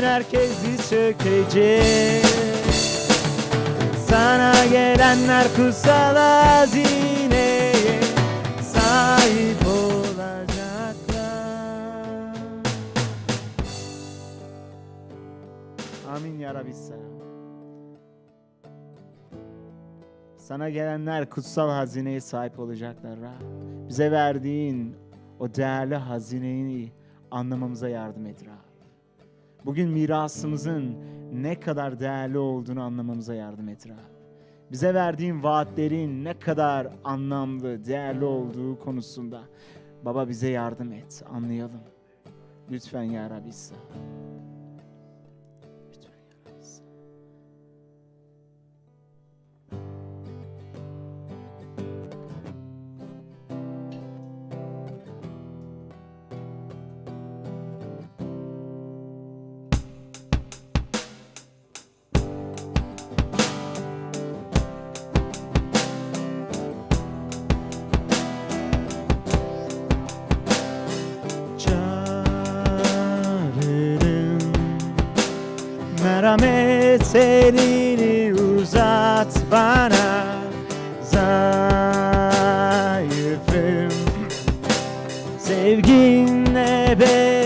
gün herkes diz çökecek Sana gelenler kutsal hazineye sahip olacaklar Amin ya Rabbi selam. Sana gelenler kutsal hazineye sahip olacaklar Rab. Bize verdiğin o değerli hazineyi anlamamıza yardım et Rab. Bugün mirasımızın ne kadar değerli olduğunu anlamamıza yardım et Rab. Bize verdiğin vaatlerin ne kadar anlamlı, değerli olduğu konusunda Baba bize yardım et, anlayalım. Lütfen ya Rabbi İsa. Sevginle beni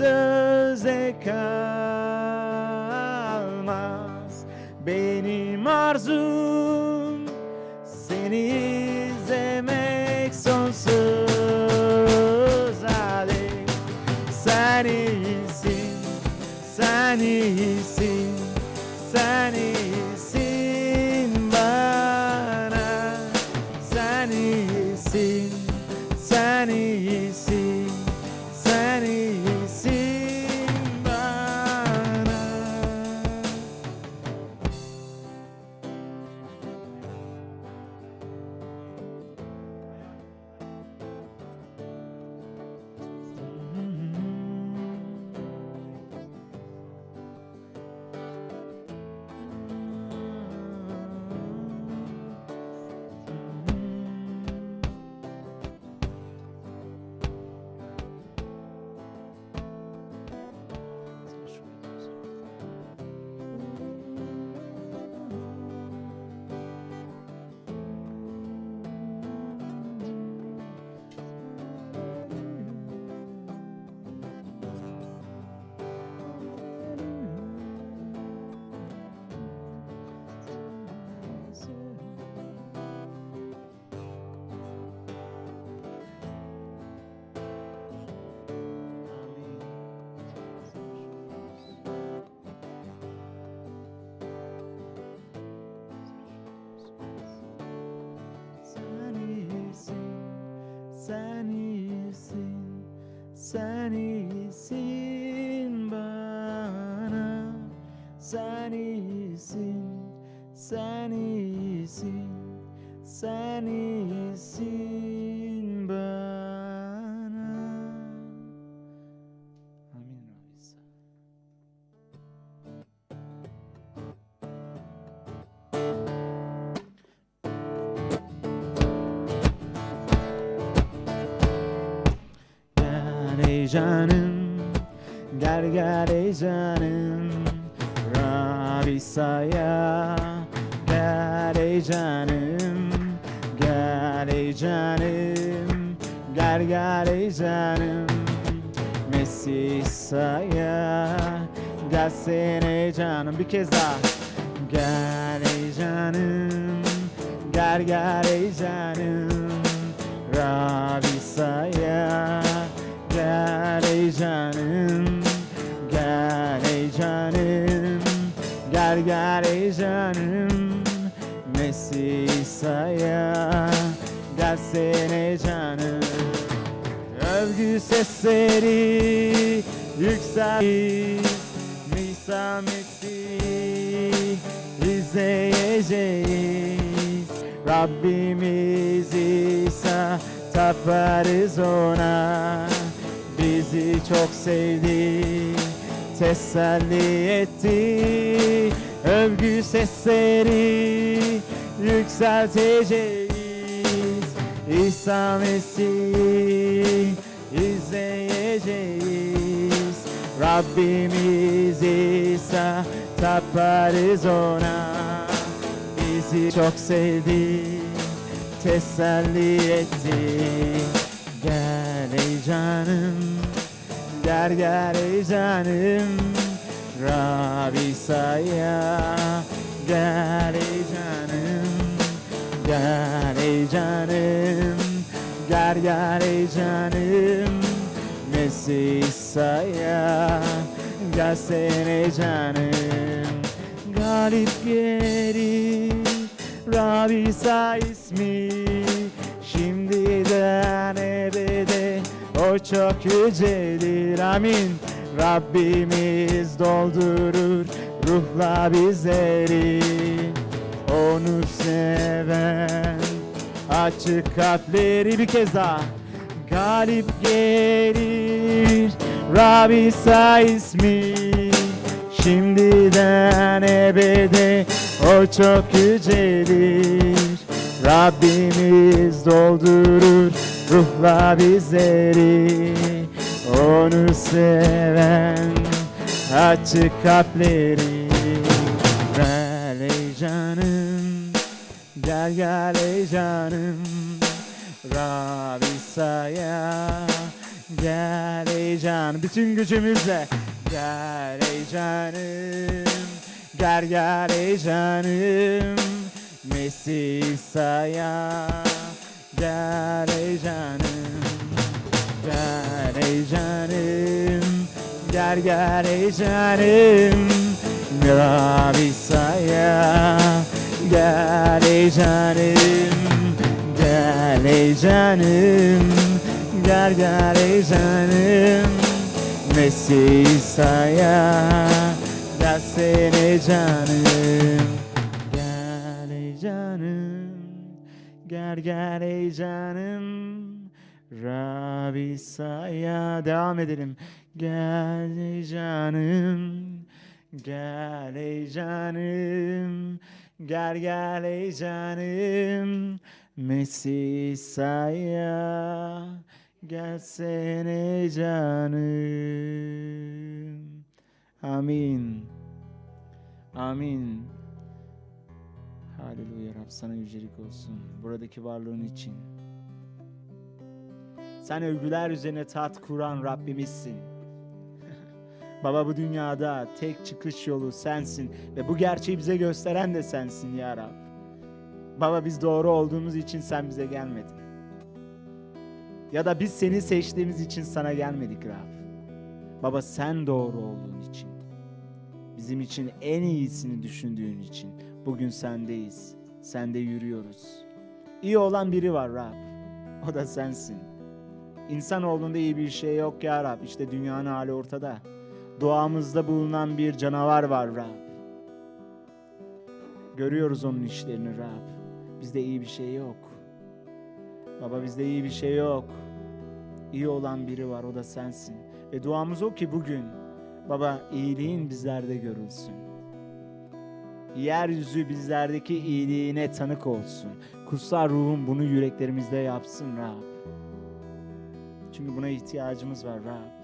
söze kalmaz. Benim arzum Sen iyisin, sen iyisin bana. Sen iyisin, sen iyisin, sen iyisin canım, gel gel ey canım Rabisa'ya Gel ey canım, gel ey canım Gel gel ey canım Mesiha'ya Gelsene canım bir kez daha. Gel ey canım Gel gel ey canım Rabisa'ya Gel ey canım Gel ey canım Gel gel ey canım. Mesiha'ya Gelsene canım. Övgü sesleri yükselir Nisa Mesih izleyeceğiz. Rabbimiz İsa taparız ona Bizi çok sevdi teselli etti. Övgü sesleri yükselteceğiz İsa Mesih izleyeceğiz. Rabbimiz İsa taparız ona. Bizi çok sevdi teselli etti. Gel ey canım Gel ey canım Rabisa'ya Gel ey canım Gel ey canım Gel gel canım. Mesiha'ya Gelsene canım. Galip gelir Rabisa ismi. Şimdiden ebede O çok yücedir amin. Rabbimiz doldurur ruhla bizleri. Onu seven açık kalpleri bir kez daha Galip gelir. Rabisa ismi Şimdiden ebede. O çok yücelir Rabbimiz doldurur ruhla bizleri Onu seven açık kalpleri. Gel ey canım Gel gel canım. Rabisa'ya Gel ey canım. Bütün gücümüzle. Gel ey canım Gel canım. Mesiha'ya Gel ey canım Gel ey canım Gel gel ey canım. Rabisa'ya Gel ey canım Gel ey canım Gel gel ey canım. Mesiha'ya Gelsene canım Gel gel ey canım. Rabisa'ya Devam edelim. Gel ey canım. Gel ey canım. Gel gel ey canım. Mesiha'ya Gelsene canım. Amin. Amin Haleluya Rab sana yücelik olsun buradaki varlığın için. Sen övgüler üzerine tat kuran Rabbimizsin. Baba bu dünyada tek çıkış yolu sensin ve bu gerçeği bize gösteren de sensin ya Rab. Baba biz doğru olduğumuz için sen bize gelmedin. Ya da biz seni seçtiğimiz için sana gelmedik Rab. Baba sen doğru olduğun için. Bizim için en iyisini düşündüğün için bugün sendeyiz. Sende yürüyoruz. İyi olan biri var Rab. O da sensin. İnsanoğlunda iyi bir şey yok ya Rab. İşte dünyanın hali ortada. Doğamızda bulunan bir canavar var Rab. Görüyoruz onun işlerini Rab. Bizde iyi bir şey yok. Baba bizde iyi bir şey yok. İyi olan biri var o da sensin. Ve duamız o ki bugün baba iyiliğin bizlerde görülsün. Yeryüzü bizlerdeki iyiliğine tanık olsun. Kutsal ruhum bunu yüreklerimizde yapsın Rab. Çünkü buna ihtiyacımız var Rab.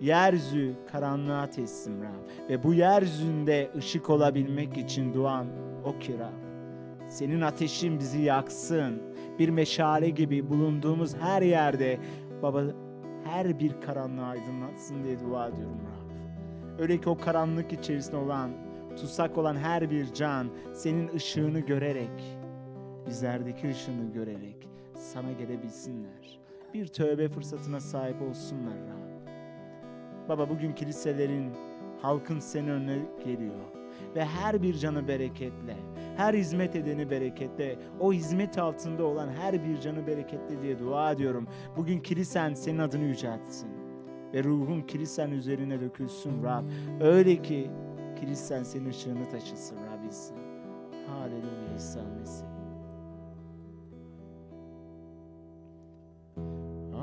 Yeryüzü karanlığa teslim Rab. Ve bu yeryüzünde ışık olabilmek için duam o ki Rab. Senin ateşin bizi yaksın. Bir meşale gibi bulunduğumuz her yerde baba her bir karanlığı aydınlatsın diye dua ediyorum Rab. Öyle ki o karanlık içerisinde olan, tutsak olan her bir can senin ışığını görerek, bizlerdeki ışığını görerek sana gelebilsinler. Bir tövbe fırsatına sahip olsunlar Rab. Baba bugün kiliselerin, halkın senin önüne geliyor. Ve her bir canı bereketle, her hizmet edeni bereketle, o hizmet altında olan her bir canı bereketle diye dua ediyorum. Bugün kilisen senin adını yüceltsin. Ve ruhun kilisen üzerine dökülsün Rab. Öyle ki kilisen senin ışığını taşısın Rab İsa. Haleluya İsa Mesih.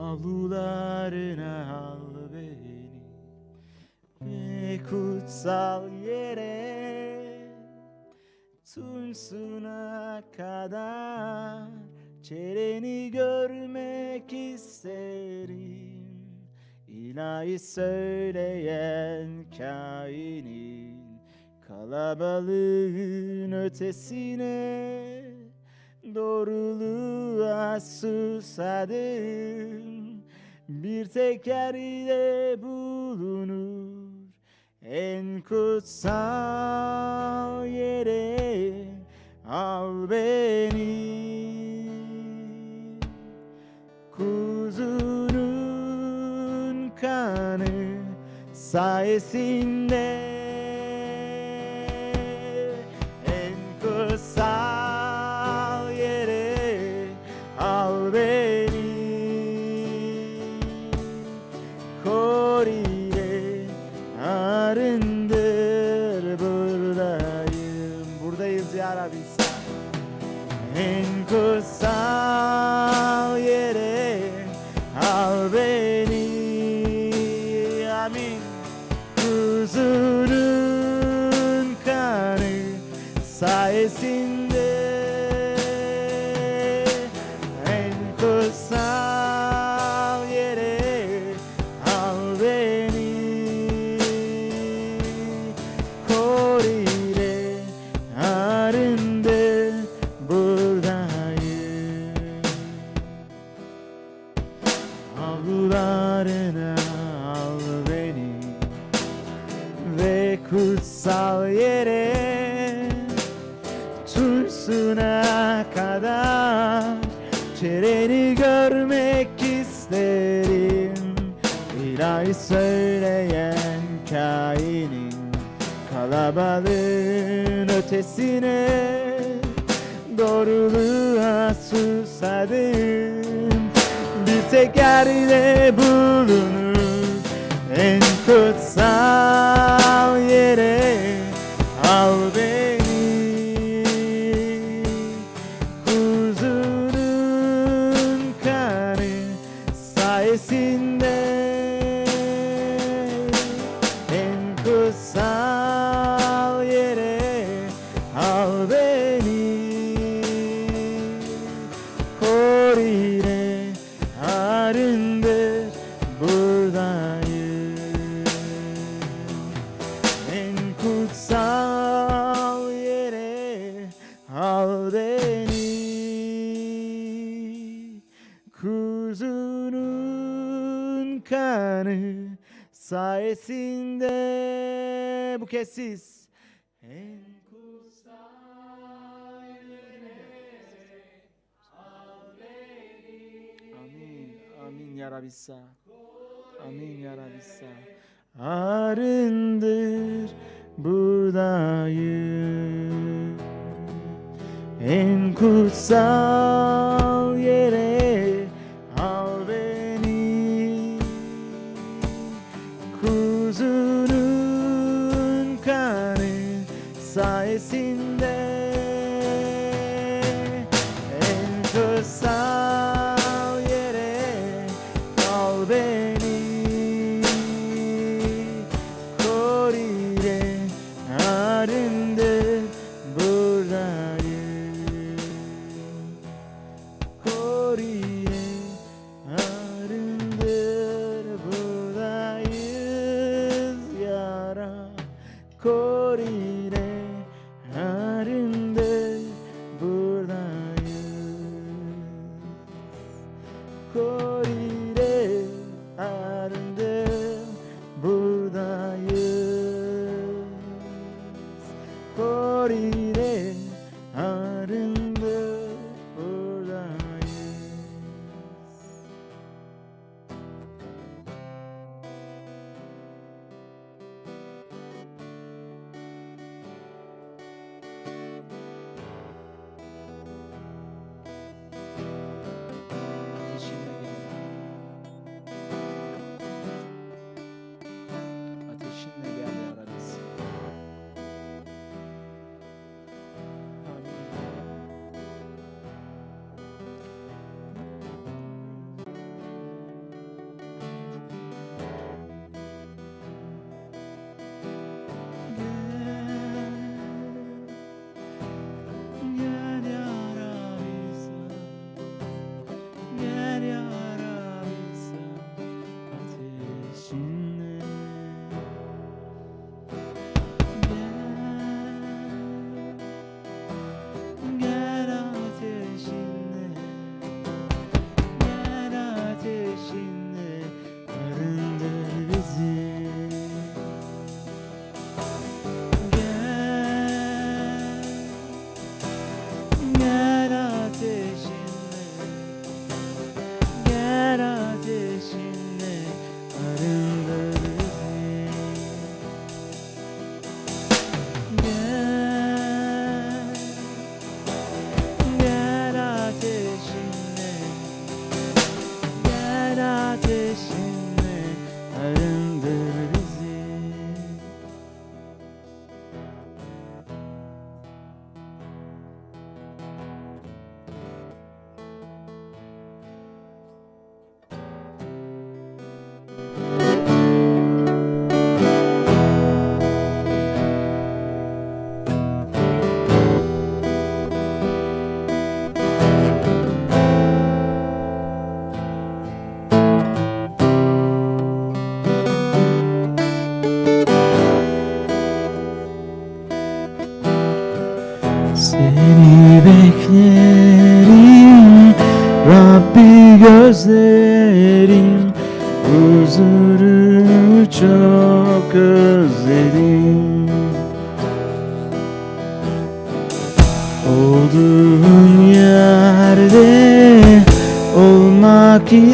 Avlularına al beni ve kutsal yere Tunsuna kadar çereni görmek isterim İlahi söyleyen kainin kalabalığın ötesine Doğruluğa susadım. Bir tek yerde bulunur en kutsal yere. Al beni. Kuzunun kanı sayesinde kuzunun kanı sayesinde söyleyen kainin Kalabalığın ötesine Doğruluğa susadım Bir tek yerde bulunur. En kutsal yere buradayım en kutsal yere al beni. Kuzunun kanı sayesinde Bu kez siz. En Amin, amin ya Rabbi. Amin ya Rabbi Arındır buradayım En kutsal yere al beni. Kuzunun kanı sayesinde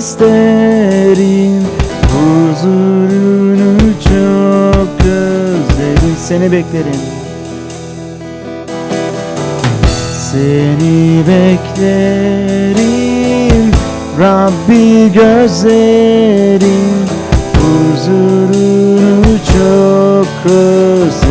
isterim Huzurunu çok özlerim Seni beklerim. Seni beklerim. Rabbi gözlerim Huzurunu çok özlerim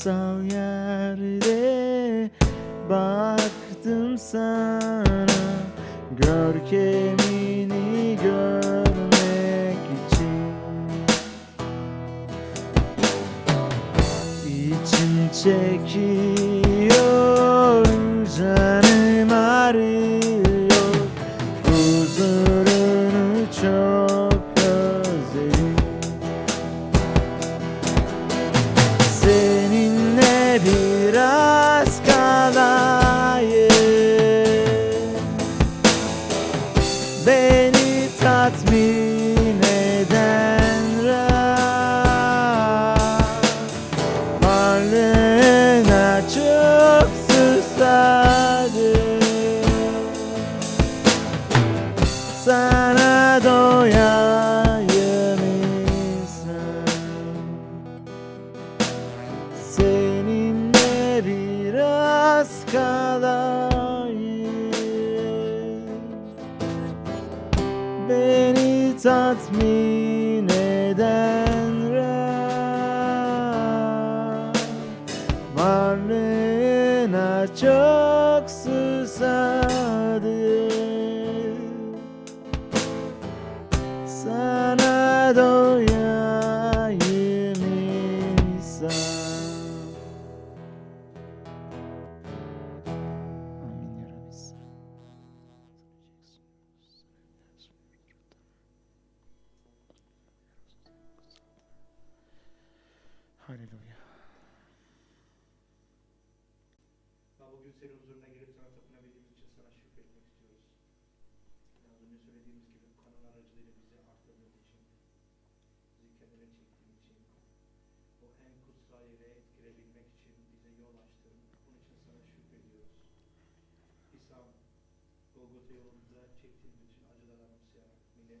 Masal yerde baktım sana. Görkemini görmek için. İçim çekil Doya İslam Golgota yolunda çektiği bütün acıları anımsayarak milletle